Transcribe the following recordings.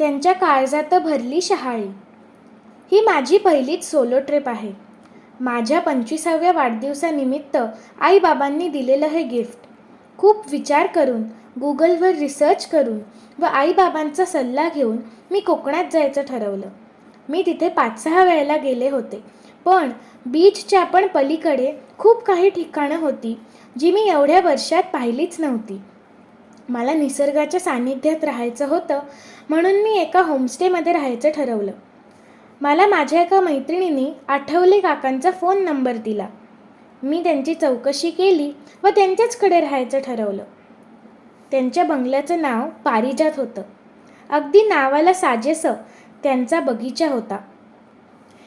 त्यांच्या काळजात भरली शहाळी. ही माझी पहिलीच सोलो ट्रिप आहे. माझ्या पंचवीसाव्या वाढदिवसानिमित्त आईबाबांनी दिलेलं हे गिफ्ट. खूप विचार करून गुगलवर रिसर्च करून व आईबाबांचा सल्ला घेऊन मी कोकणात जायचं ठरवलं. मी तिथे पाच सहा वेळेला गेले होते. पण बीचच्या पण पलीकडे खूप काही ठिकाणं होती जी मी एवढ्या वर्षात पाहिलीच नव्हती. मला निसर्गाच्या सान्निध्यात राहायचं होतं म्हणून मी एका होमस्टेमध्ये राहायचं ठरवलं. मला माझ्या एका मैत्रिणीने आठवले काकांचा फोन नंबर दिला. मी त्यांची चौकशी केली व त्यांच्याचकडे राहायचं ठरवलं. त्यांच्या बंगल्याचं नाव पारिजात होतं. अगदी नावाला साजेसं त्यांचा बगीचा होता.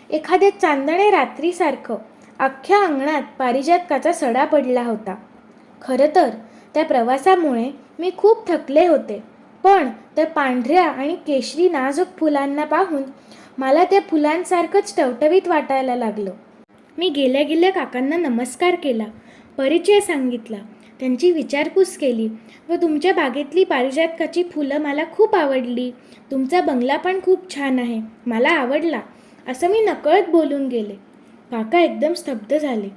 एखाद्या चांदणे रात्रीसारखं अख्ख्या अंगणात पारिजातकाचा सडा पडला होता. खरं तर त्या प्रवासामुळे मी खूप थकले होते. पण त्या पांढऱ्या आणि केशरी नाजूक फुलांना पाहून मला त्या फुलांसारखंच टवटवीत वाटायला लागलं. मी गेल्या गेल्या काकांना नमस्कार केला परिचय सांगितला त्यांची विचारपूस केली व तुमच्या बागेतली पारिजातकाची फुलं मला खूप आवडली. तुमचा बंगला पण खूप छान आहे मला आवडला असं मी नकळत बोलून गेले. काका एकदम स्तब्ध झाले.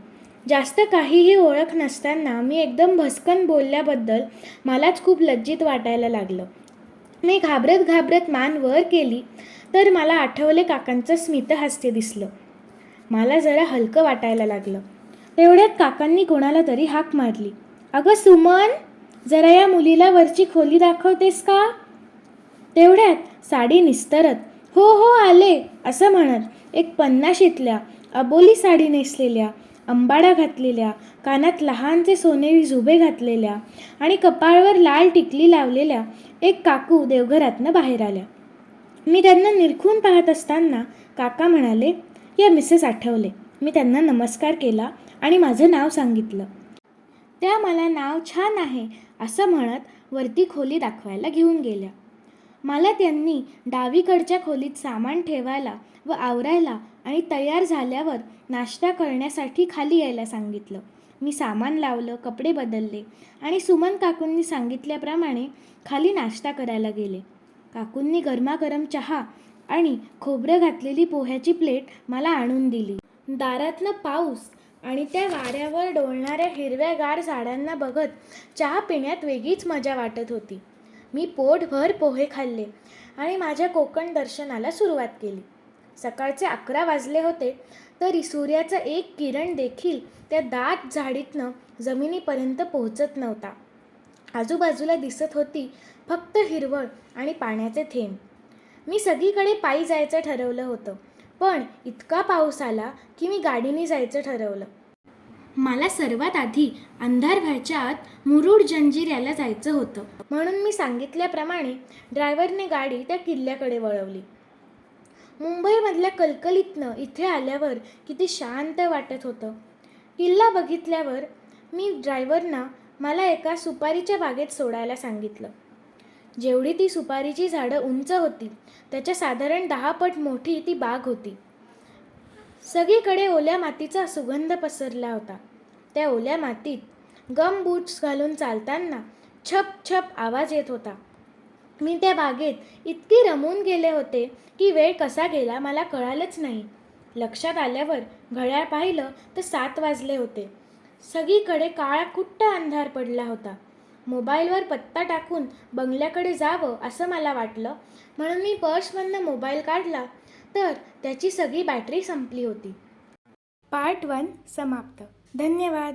जास्त काहीही ओळख नसताना मी एकदम भस्कन बोलल्याबद्दल मलाच खूप लज्जित वाटायला लागलं. मी घाबरत घाबरत मान वर केली तर मला आठवले काकांचं स्मितहास्य दिसलं. मला जरा हलकं वाटायला लागलं. तेवढ्यात काकांनी कोणाला तरी हाक मारली. अगं सुमन जरा या मुलीला वरची खोली दाखवतेस का? तेवढ्यात साडी निस्तरत हो हो आले असं म्हणत एक पन्नाशीतल्या अबोली साडी नेसलेल्या अंबाडा घातलेल्या कानात लहानचे सोनेरी झुबे घातलेल्या आणि कपाळवर लाल टिकली लावलेल्या एक काकू देवघरातनं बाहेर आल्या. मी त्यांना निरखून पाहत असताना काका म्हणाले या मिसेस आठवले. मी त्यांना नमस्कार केला आणि माझं नाव सांगितलं. त्या मला नाव छान आहे असं म्हणत वरती खोली दाखवायला घेऊन गेल्या. मला त्यांनी डावीकडच्या खोलीत सामान ठेवायला व आवरायला आणि तयार झाल्यावर नाश्ता करण्यासाठी खाली यायला सांगितलं. मी सामान लावलं कपडे बदलले आणि सुमन काकूंनी सांगितल्याप्रमाणे खाली नाश्ता करायला गेले. काकूंनी गरमागरम चहा आणि खोबरं घातलेली पोह्याची प्लेट मला आणून दिली. दारातनं पाऊस आणि त्या वाऱ्यावर डोलणाऱ्या हिरव्यागार झाडांना बघत चहा पिण्यात वेगळीच मजा वाटत होती. मी पोटभर पोहे खाल्ले आणि माझ्या कोकण दर्शनाला सुरुवात केली. सकाळचे अकरा वाजले होते तरी सूर्याचं एक किरण देखील त्या दाट झाडीतनं जमिनीपर्यंत पोहोचत नव्हता. आजूबाजूला दिसत होती फक्त हिरवळ आणि पाण्याचे थेंब. मी सगळीकडे पायी जायचं ठरवलं होतं पण इतका पाऊस आला की मी गाडीने जायचं ठरवलं. मला सर्वात आधी अंधार व्हायच्या आत मुरुड जंजिऱ्याला जायचं होतं. म्हणून मी सांगितल्याप्रमाणे ड्रायव्हरने गाडी त्या किल्ल्याकडे वळवली. मुंबईमधल्या कलकलीतनं इथे आल्यावर किती शांत वाटत होतं. किल्ला बघितल्यावर मी ड्रायव्हरना मला एका सुपारीच्या बागेत सोडायला सांगितलं. जेवढी ती सुपारीची झाडं उंच होती त्याच्या साधारण दहा पट मोठी ती बाग होती. सगळीकडे ओल्या मातीचा सुगंध पसरला होता. त्या ओल्या मातीत गम बूट्स घालून चालताना छप छप आवाज येत होता. मी त्या बागेत इतकी रमून गेले होते की वेळ कसा गेला मला कळालंच नाही. लक्षात आल्यावर घड्याळ पाहिलं तर सात वाजले होते. सगळीकडे काळा कुट्ट अंधार पडला होता. मोबाईलवर पत्ता टाकून बंगल्याकडे जावं असं मला वाटलं. म्हणून मी पर्समधनं मोबाईल काढला तर त्याची सगळी बॅटरी संपली होती. पार्ट वन समाप्त. धन्यवाद.